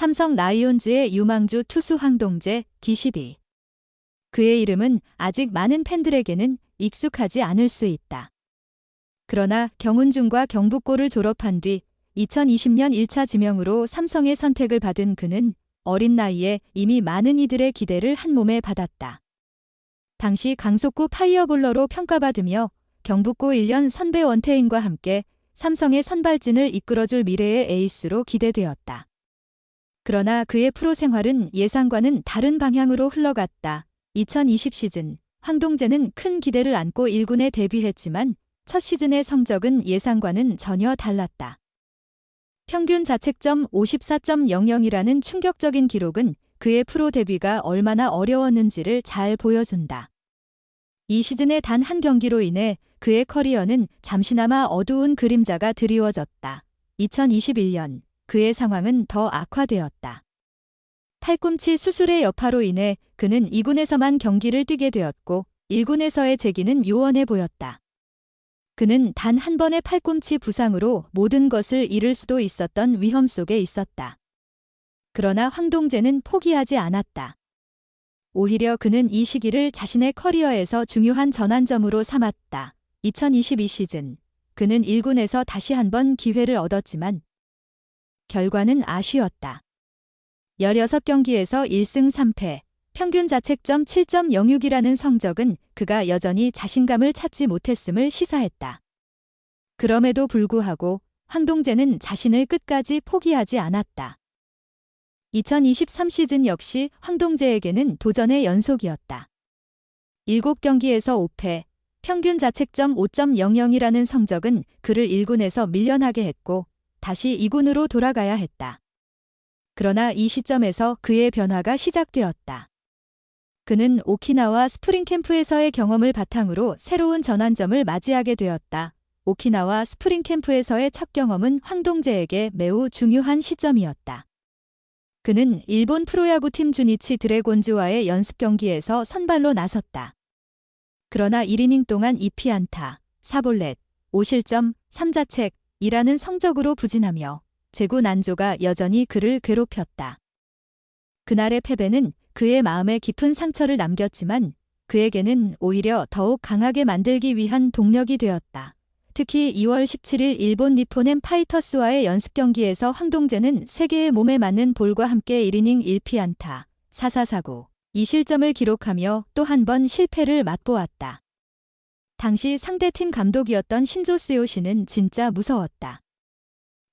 삼성 라이온즈의 유망주 투수 황동재 기시비. 그의 이름은 아직 많은 팬들에게는 익숙하지 않을 수 있다. 그러나 경운중과 경북고를 졸업한 뒤 2020년 1차 지명으로 삼성의 선택을 받은 그는 어린 나이에 이미 많은 이들의 기대를 한 몸에 받았다. 당시 강속구 파이어볼러로 평가받으며 경북고 1년 선배 원태인과 함께 삼성의 선발진을 이끌어줄 미래의 에이스로 기대되었다. 그러나 그의 프로 생활은 예상과는 다른 방향으로 흘러갔다. 2020 시즌 황동재는 큰 기대를 안고 1군에 데뷔했지만 첫 시즌의 성적은 예상과는 전혀 달랐다. 평균 자책점 54.00이라는 충격적인 기록은 그의 프로 데뷔가 얼마나 어려웠는지를 잘 보여준다. 이 시즌의 단 한 경기로 인해 그의 커리어는 잠시나마 어두운 그림자가 드리워졌다. 2021년 그의 상황은 더 악화되었다. 팔꿈치 수술의 여파로 인해 그는 2군에서만 경기를 뛰게 되었고 1군에서의 재기는 요원해 보였다. 그는 단 한 번의 팔꿈치 부상으로 모든 것을 잃을 수도 있었던 위험 속에 있었다. 그러나 황동재는 포기하지 않았다. 오히려 그는 이 시기를 자신의 커리어에서 중요한 전환점으로 삼았다. 2022 시즌 그는 1군에서 다시 한번 기회를 얻었지만 결과는 아쉬웠다. 16경기에서 1승 3패, 평균 자책점 7.06이라는 성적은 그가 여전히 자신감을 찾지 못했음을 시사했다. 그럼에도 불구하고 황동재는 자신을 끝까지 포기하지 않았다. 2023 시즌 역시 황동재에게는 도전의 연속이었다. 7경기에서 5패, 평균 자책점 5.00이라는 성적은 그를 1군에서 밀려나게 했고 다시 2군으로 돌아가야 했다. 그러나 이 시점에서 그의 변화가 시작되었다. 그는 오키나와 스프링 캠프에서의 경험을 바탕으로 새로운 전환점을 맞이하게 되었다. 오키나와 스프링 캠프에서의 첫 경험은 황동재에게 매우 중요한 시점이었다. 그는 일본 프로야구팀 주니치 드래곤즈와의 연습 경기에서 선발로 나섰다. 그러나 1이닝 동안 2피안타, 4볼넷, 5실점, 3자책 이라는 성적으로 부진하며 제구 난조가 여전히 그를 괴롭혔다. 그날의 패배는 그의 마음에 깊은 상처를 남겼지만 그에게는 오히려 더욱 강하게 만들기 위한 동력이 되었다. 특히 2월 17일 일본 니포넴 파이터스와의 연습 경기에서 황동재는 세계의 몸에 맞는 볼과 함께 1이닝 1피안타, 4사사구, 2실점을 기록하며 또 한 번 실패를 맛보았다. 당시 상대팀 감독이었던 신조 스요 씨는 진짜 무서웠다.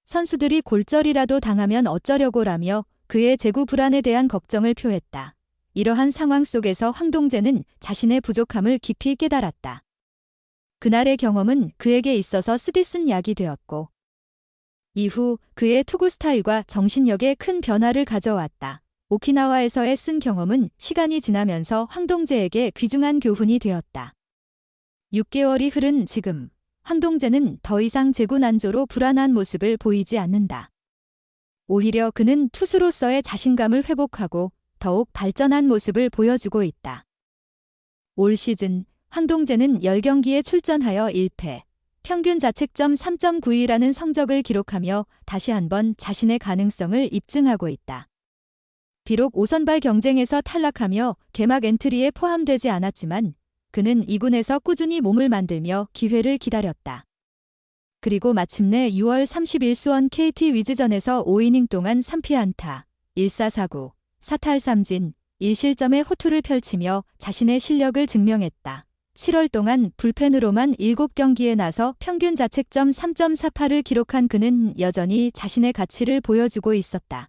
선수들이 골절이라도 당하면 어쩌려고라며 그의 재구 불안에 대한 걱정을 표했다. 이러한 상황 속에서 황동재는 자신의 부족함을 깊이 깨달았다. 그날의 경험은 그에게 있어서 쓰디 쓴 약이 되었고 이후 그의 투구 스타일과 정신력에 큰 변화를 가져왔다. 오키나와에서의 쓴 경험은 시간이 지나면서 황동재에게 귀중한 교훈이 되었다. 6개월이 흐른 지금 황동재는 더 이상 재구 난조로 불안한 모습을 보이지 않는다. 오히려 그는 투수로서의 자신감을 회복하고 더욱 발전한 모습을 보여주고 있다. 올 시즌 황동재는 10경기에 출전하여 1패, 평균 자책점 3.92라는 성적을 기록하며 다시 한번 자신의 가능성을 입증하고 있다. 비록 5선발 경쟁에서 탈락하며 개막 엔트리에 포함되지 않았지만 그는 2군에서 꾸준히 몸을 만들며 기회를 기다렸다. 그리고 마침내 6월 30일 수원 KT 위즈전에서 5이닝 동안 3피안타, 1사사구, 사탈 삼진, 1실점의 호투를 펼치며 자신의 실력을 증명했다. 7월 동안 불펜으로만 7경기에 나서 평균 자책점 3.48을 기록한 그는 여전히 자신의 가치를 보여주고 있었다.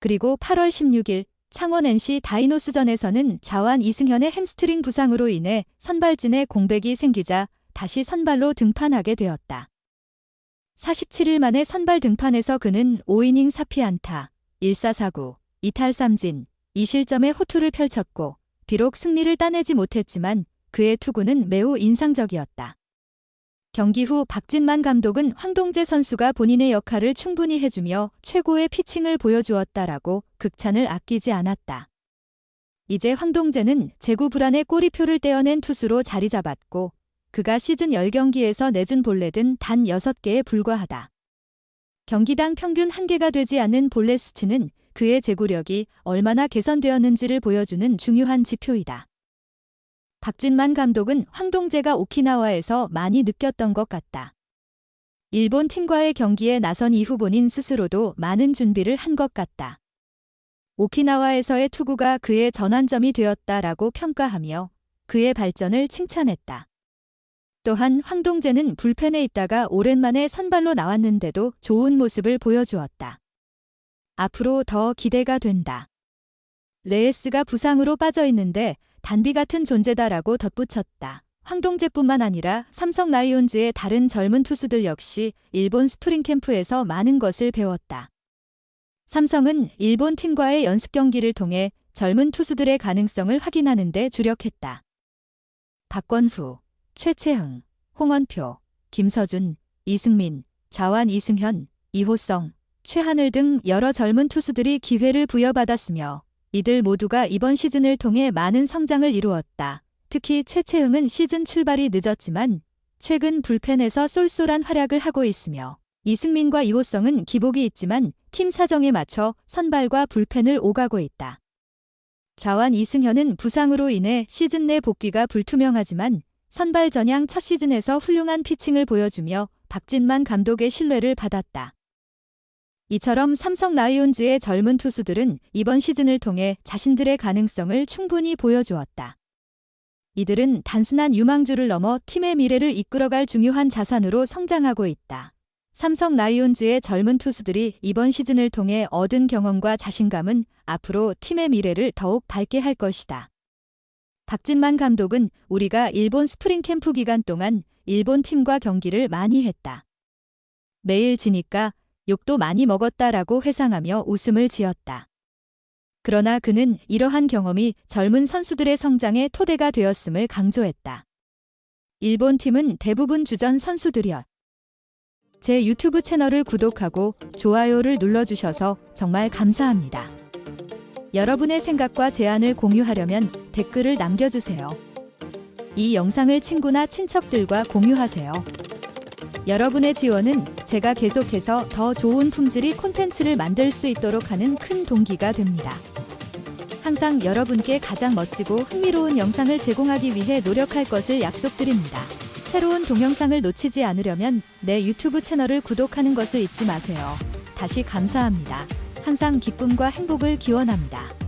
그리고 8월 16일 창원 NC 다이노스전에서는 자완 이승현의 햄스트링 부상으로 인해 선발진에 공백이 생기자 다시 선발로 등판하게 되었다. 47일 만에 선발 등판에서 그는 5이닝 4피안타, 1사사구, 2탈삼진, 2실점의 호투를 펼쳤고 비록 승리를 따내지 못했지만 그의 투구는 매우 인상적이었다. 경기 후 박진만 감독은 황동재 선수가 본인의 역할을 충분히 해주며 최고의 피칭을 보여주었다라고 극찬을 아끼지 않았다. 이제 황동재는 제구 불안의 꼬리표를 떼어낸 투수로 자리 잡았고 그가 시즌 10경기에서 내준 볼넷은 단 6개에 불과하다. 경기당 평균 1개가 되지 않는 볼넷 수치는 그의 제구력이 얼마나 개선되었는지를 보여주는 중요한 지표이다. 박진만 감독은 황동재가 오키나와에서 많이 느꼈던 것 같다. 일본 팀과의 경기에 나선 이후 본인 스스로도 많은 준비를 한 것 같다. 오키나와에서의 투구가 그의 전환점이 되었다라고 평가하며 그의 발전을 칭찬했다. 또한 황동재는 불펜에 있다가 오랜만에 선발로 나왔는데도 좋은 모습을 보여주었다. 앞으로 더 기대가 된다. 레에스가 부상으로 빠져 있는데 단비 같은 존재다라고 덧붙였다. 황동재뿐만 아니라 삼성 라이온즈의 다른 젊은 투수들 역시 일본 스프링 캠프에서 많은 것을 배웠다. 삼성은 일본 팀과의 연습 경기를 통해 젊은 투수들의 가능성을 확인하는 데 주력했다. 박권후, 최채흥, 홍원표, 김서준, 이승민, 좌완 이승현, 이호성, 최하늘 등 여러 젊은 투수들이 기회를 부여받았으며 이들 모두가 이번 시즌을 통해 많은 성장을 이루었다. 특히 최채흥은 시즌 출발이 늦었지만 최근 불펜에서 쏠쏠한 활약을 하고 있으며 이승민과 이호성은 기복이 있지만 팀 사정에 맞춰 선발과 불펜을 오가고 있다. 자완 이승현은 부상으로 인해 시즌 내 복귀가 불투명하지만 선발 전향 첫 시즌에서 훌륭한 피칭을 보여주며 박진만 감독의 신뢰를 받았다. 이처럼 삼성 라이온즈의 젊은 투수들은 이번 시즌을 통해 자신들의 가능성을 충분히 보여주었다. 이들은 단순한 유망주를 넘어 팀의 미래를 이끌어갈 중요한 자산으로 성장하고 있다. 삼성 라이온즈의 젊은 투수들이 이번 시즌을 통해 얻은 경험과 자신감은 앞으로 팀의 미래를 더욱 밝게 할 것이다. 박진만 감독은 우리가 일본 스프링 캠프 기간 동안 일본 팀과 경기를 많이 했다. 매일 지니까 욕도 많이 먹었다라고 회상하며 웃음을 지었다. 그러나 그는 이러한 경험이 젊은 선수들의 성장의 토대가 되었음을 강조했다. 일본 팀은 대부분 주전 선수들이었. 제 유튜브 채널을 구독하고 좋아요를 눌러주셔서 정말 감사합니다. 여러분의 생각과 제안을 공유하려면 댓글을 남겨주세요. 이 영상을 친구나 친척들과 공유하세요. 여러분의 지원은 제가 계속해서 더 좋은 품질의 콘텐츠를 만들 수 있도록 하는 큰 동기가 됩니다. 항상 여러분께 가장 멋지고 흥미로운 영상을 제공하기 위해 노력할 것을 약속드립니다. 새로운 동영상을 놓치지 않으려면 내 유튜브 채널을 구독하는 것을 잊지 마세요. 다시 감사합니다. 항상 기쁨과 행복을 기원합니다.